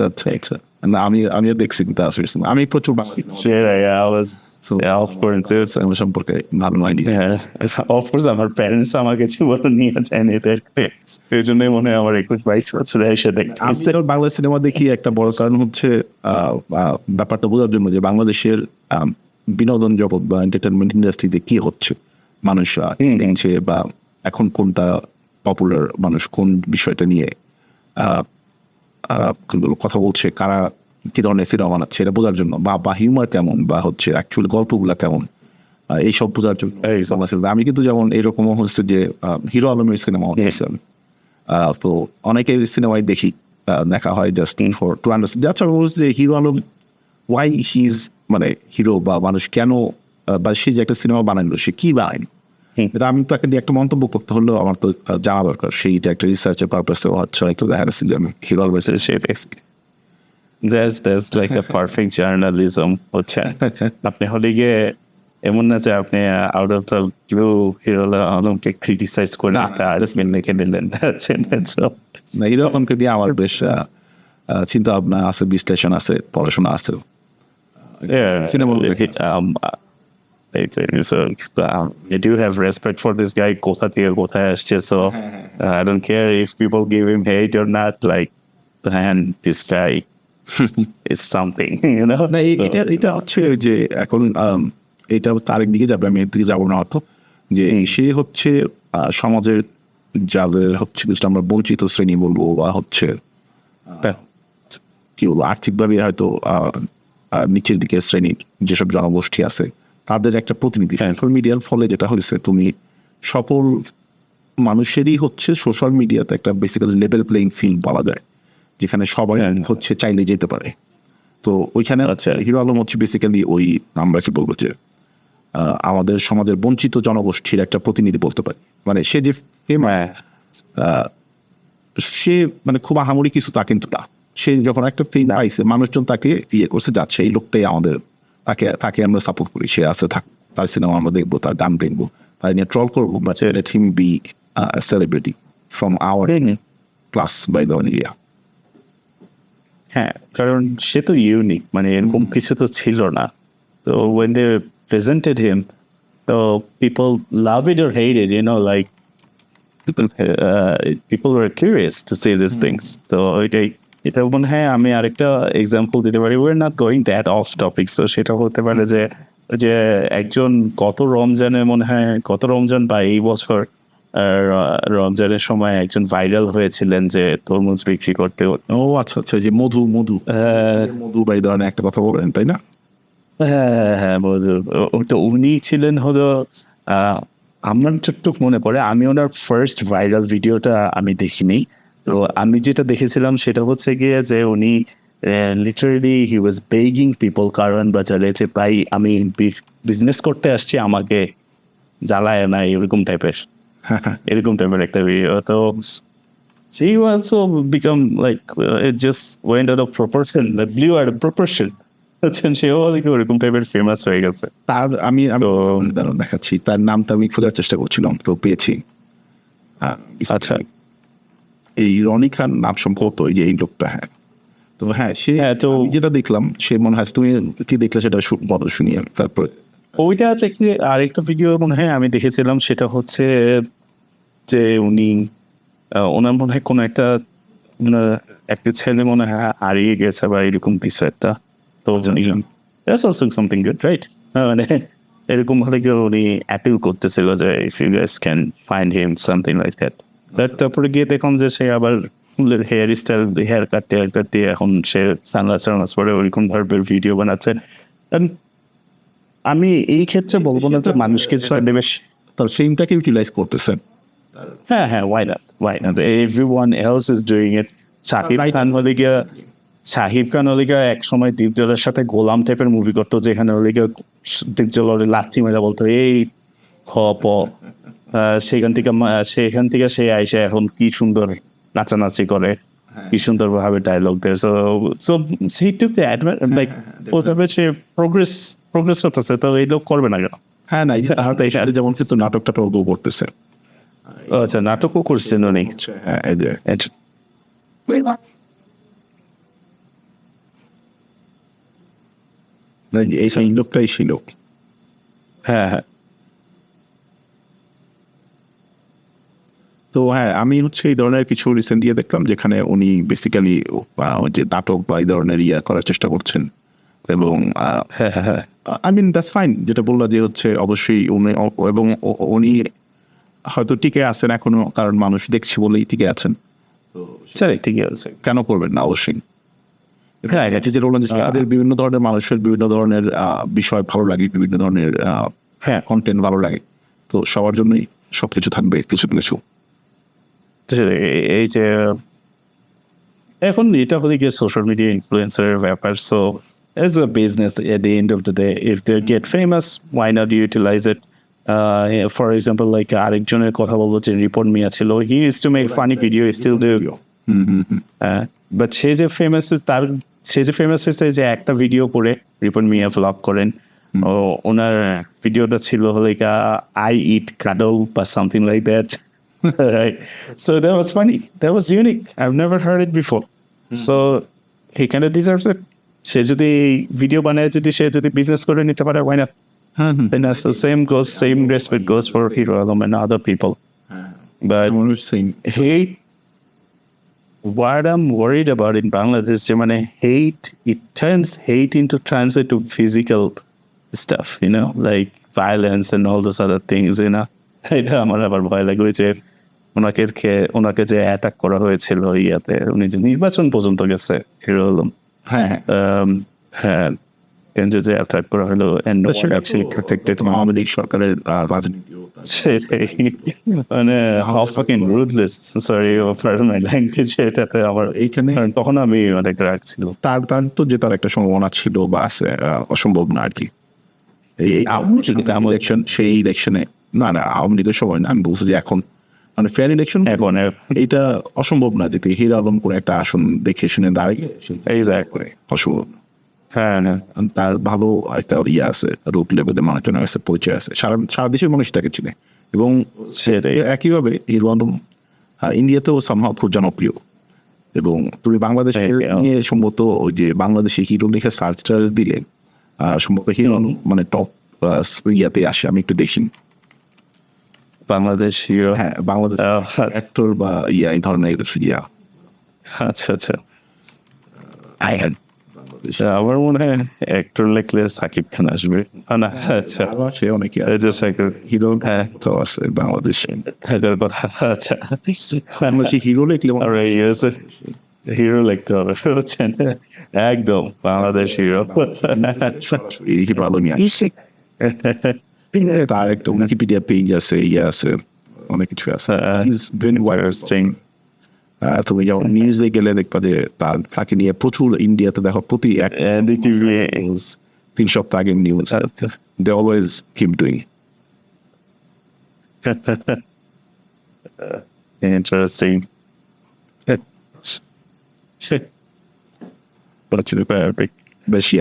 আচ্ছা আচ্ছা না আমি আমিও দেখছি কিন্তু আসলে আমি প্রচুর সম্পর্কে ভালো হ্যাঁ course আমার প্যারেন্টস আমাকে জীবনে নিয়ে যায়নি দেখতে এই জন্যই মনে হয় আমার একুশ বাইশ বছরে এসে দেখতে বাংলা সিনেমা দেখি একটা বড় কারণ হচ্ছে ব্যাপারটা বোঝার জন্য যে বাংলাদেশের বিনোদন জগৎ বা এন্টারটেনমেন্ট ইন্ডাস্ট্রিতে কি হচ্ছে? মানুষরা দেখছে বা এখন কোনটা পপুলার মানুষ কোন বিষয়টা নিয়ে কথা বলছে কারা কী ধরনের সিনেমা বানাচ্ছে এটা বোঝার জন্য। বা বা হিউমার কেমন বা হচ্ছে অ্যাকচুয়াল গল্পগুলো কেমন এইসব বোঝার জন্য এই আমি কিন্তু যেমন এরকম হচ্ছে যে হিরো আলমের সিনেমা দেখছিলাম তো অনেকে সিনেমায় দেখি দেখা হয় জাস্ট ফর টু আন্ডারস্ট্যান্ড যাচ্ছা যে hero Alam why he is মানে হিরো বা মানুষ কেন বা সে যে একটা সিনেমা বানাইলো সে কী বানাইলো। এটা আমি তাকে নিয়ে একটা মন্তব্য করতে হলেও আমার তো জানা দরকার। সেইটা একটা রিসার্চের পারপাসে হচ্ছে হয়তো দেখা গেছে আমি hero like a perfect journalism হচ্ছে। আপনি হলে গিয়ে এমন না যে আপনি out of the blue hero আলমকে ক্রিটিসাইজ করে একটা আরেকজন লিখে নিলেন। না দিয়ে আমার বেশ চিন্তা ভাবনা আছে বিশ্লেষণ আছে পড়াশোনা আছে। Yeah, So, um, I do have respect for this guy কোথা থেকে কোথায় আসছে so uh, I don't care if people give him hate or not like man this guy is something you know? না এ- So- এটা এটা হচ্ছে যে এখন আম, এটা তার দিকে যাবে আমি এর দিকে যাব না অত যে সে হচ্ছে আহ, সমাজের যাদের হচ্ছে আমরা বঞ্চিত শ্রেণি বলব বা হচ্ছে আহ, কি বলব আর্থিকভাবে হয়তো নিচের দিকে শ্রেণির যেসব জনগোষ্ঠী আছে তাদের একটা প্রতিনিধি। সোশ্যাল মিডিয়ার ফলে যেটা হয়েছে তুমি সকল মানুষেরই হচ্ছে সোশ্যাল মিডিয়াতে একটা বেসিক্যালি লেভেল প্লেইং ফিল্ড বলা যায় যেখানে সবাই হচ্ছে চাইলে যেতে পারে। তো ওইখানে আচ্ছা। হিরো আলম হচ্ছে বেসিক্যালি ওই আমরা কি বলব যে আমাদের সমাজের বঞ্চিত জনগোষ্ঠীর একটা প্রতিনিধি বলতে পারি। মানে সে যে হ্যাঁ। সে মানে খুব আহামরি কিছু তা কিন্তু না। সে যখন একটা ফিল্ম আইসে মানুষজন তাকে ইয়ে করছে যাচ্ছে এই লোকটাই আমাদের তাকে তাকে আমরা সাপোর্ট করি। সে আছে থাক তার সিনেমা আমরা দেখব তার গান দেখব। তাই নিয়ে ট্রল করব but let him be celebrity from our class by the area হ্যাঁ কারণ সে তো ইউনিক মানে এরকম কিছু তো ছিল না। তো when they presented him to people love it or hate it you know like people people are curious to see this things তো ওইটাই এটা মনে হয় আমি আরেকটা এক্সাম্পল দিতে পারি। We're not going that off topic তো সেটা হতে পারে যে যে একজন গত রমজানে মনে হয় গত রমজান বা এই বছর রমজানের সময় একজন ভাইরাল হয়েছিলেন যে তরমুজ বিক্রি করতে ও আচ্ছা আচ্ছা যে মধু মধু। মধু বাই ধরনের একটা কথা বলবেন তাই না? হ্যাঁ হ্যাঁ, হ্যাঁ ও- ও তো উনি ছিলেন হলো আহ, আমার যতটুক মনে পড়ে আমি ওনার ফার্স্ট ভাইরাল ভিডিওটা আমি দেখিনি। তো আমি যেটা দেখেছিলাম সেটা হচ্ছে গিয়ে যে উনি literally he was begging people কারণ বাজারে যে ভাই আমি বিজনেস করতে আসছি আমাকে জ্বালায় না এরকম টাইপের এরকম টাইপের একটা ভিডিও তো she also become like uh, it just went out of proportion like blew out of proportion. আচ্ছা সেও নাকি ওরকম টাইপের ফেমাস হয়ে গেছে। তার আমি তো- দেখাচ্ছি তার নামটা আমি খোঁজার চেষ্টা করছিলাম তো পেয়েছি। আচ্ছা। এই রনি খান নাম সম্ভবত এই যে এই লোকটা হ্যাঁ। তো হ্যাঁ সে হ্যাঁ, তো- যেটা দেখলাম সে মনে হয় তুমি কি দেখলে সেটা বলো শুনি তারপর। ওইটা থেকে আরেকটা ভিডিও মনে হয় আমি দেখেছিলাম সেটা হচ্ছে যে উনি ওনার মনে হয় কোনো একটা একটা ছেলে মনে হয় হারিয়ে গেছে বা এরকম কিছু একটা। তো something good right? মানে এরকম হলে কি উনি অ্যাপিল করতেছিল যে if you guys can find him something like that তারপরে গিয়ে দেখলাম যে সে আবার হেয়ার স্টাইল হেয়ার কাট টেয়ার কাট দিয়ে এখন সে সানগ্লাস টানগ্লাস পরে ওইরকম ধরনের ভিডিও বানাচ্ছে। আমি এই ক্ষেত্রে বলব না যে মানুষকে বেশ তার সেইমটাকে ইউটিলাইজ করতেছেন হ্যাঁ হ্যাঁ why not why not every one else is doing it Right. খান হলে গিয়া শাহিব খান হলে গিয়া এক সময় দীপজলের সাথে গোলাম টাইপের মুভি করতো যেখানে হলে গিয়া দীপজল লাথি মেরা বলতো এই খ প সেখান থেকে সেখান থেকে সে আইসে এখন কি সুন্দর নাচানাচি করে কি সুন্দর ভাবে ডায়লগ দেয় সো সো সেই টুক লাইক ওভাবে সে প্রোগ্রেস প্রোগ্রেস করতেছে তো এই লোক করবে না কেন? হ্যাঁ না এই যে তাই সাথে যেমন কিন্তু নাটকটা টর্গ করতেছে। আচ্ছা নাটকও করছেন উনি? হ্যাঁ এই এই লোকটাই সেই লোক। হ্যাঁ হ্যাঁ। তো হ্যাঁ আমি হচ্ছে এই ধরনের কিছু রিসেন্ট ইয়ে দেখলাম যেখানে উনি বেসিক্যালি যে নাটক বা এই ধরনের ইয়ে করার চেষ্টা করছেন এবং হ্যাঁ হ্যাঁ হ্যাঁ। আই মিন দ্যাটস ফাইন যেটা বলল যে হচ্ছে অবশ্যই উনি এবং উনি হয়তো টিকে আছেন এখনও কারণ মানুষ দেখছে বলেই টিকে আছেন। স্যার ঠিকই আছে কেন করবেন না অবশ্যই। হ্যাঁ এটা যে তাদের বিভিন্ন ধরনের মানুষের বিভিন্ন ধরনের বিষয় ভালো লাগে বিভিন্ন ধরনের হ্যাঁ। কন্টেন্ট ভালো লাগে। তো সবার জন্যই সবকিছু থাকবে কিছু না কিছু। সেটাই, এই- যে এখন এটা হলে গিয়ে সোশ্যাল মিডিয়া ইনফ্লুয়েন্সারের ব্যাপার so as a business at the end of the day if they get famous why not utilise it for example like আরেকজনের কথা বলব যে রিপোর্ট মিয়া ছিল he is to make funny video still hmm hmm hmm but সে যে famous তার সে যে famous হয়েছে যে একটা ভিডিও করে রিপন মিয়া ভ্লগ করেন ও ওনার ভিডিওটা ছিল লাইক আই ইট কাডল বা something like that right so that was funny that was unique i've never heard it before so he kind of deserves it সে যদি ভিডিও বানায় যদি সে যদি বিজনেস করে নিতে পারে why not হ্যাঁ হুম then that's the same goes same respect goes for hero Alam and other people but মানুষ same. hate what I'm worried about in Bangladesh যে মানে hate it turns hate into turns into physical stuff you know like violence and all those other things you know এটা আমার আবার ভয় লাগে ওই যে ওনাকে ওনাকে যে অ্যাটাক করা হয়েছিল ইয়াতে উনি যে নির্বাচন পর্যন্ত গেছে হিরো আলম। হ্যাঁ হ্যাঁ। হ্যাঁ কেন্দ্রে যে অ্যাটাক করা হলো সরকারের রাজনীতি সেটাই মানে fucking ruthless sorry pardon my language এটাতে আমার এইখানে তখন আমি অনেক রাগ ছিল। তার তার তো যে তার একটা সম্ভাবনা ছিল বা আছে অসম্ভব না আর কি। এই সেই ইলেকশনে না না আওয়ামী লীগের সময় না আমি বলছি যে এখন মানে ফেয়ার ইলেকশন এখন এটা অসম্ভব না যে হির আলম করে একটা আসন দেখে শুনে দাঁড়িয়ে অসম্ভব। হ্যাঁ হ্যাঁ। তার ভালো একটা ইয়ে আছে রুট লেভেলে মানুষজনের কাছে পরিচয় আছে। সারা সারা দেশের মানুষ তাকে চিনে। এবং সেটাই। একইভাবে হিরো আলম ইন্ডিয়াতেও সামহাও খুব জনপ্রিয়। এবং তুমি বাংলাদেশে নিয়ে সম্ভবত ওই যে বাংলাদেশে হিরো লিখে সার্চ টার্চ দিলে সম্ভবত হিরো আলম মানে টপ ইয়াতে আসে আমি একটু দেখি। বাংলাদেশ হিরো হ্যাঁ বাংলাদেশ অ্যাক্টর বা ইয়া এই ধরনের ইয়া। আচ্ছা আচ্ছা। আই হ্যাড আমার মনে হয় অ্যাক্টর লিখলে সাকিব খান আসবে। না আচ্ছা। সে অনেকে হিরো হ্যাঁ। তো আছে বাংলাদেশে। কথা আচ্ছা। বাংলাদেশে হিরো লিখলে হিরো লিখতে হবে বুঝছেন? একদম বাংলাদেশ হিরো হিরো আলম তার একটা উইকিপিডিয়া পেজ আছে ইয়ে আছে অনেক কিছু আছে। ইজ ভেরি ইন্টারেস্টিং তুমি যেমন নিউজে গেলে দেখবা যে তার তাকে নিয়ে প্রচুর ইন্ডিয়াতে দেখো প্রতি তিন সপ্তাহ আগের news they always keep doing interesting বেশি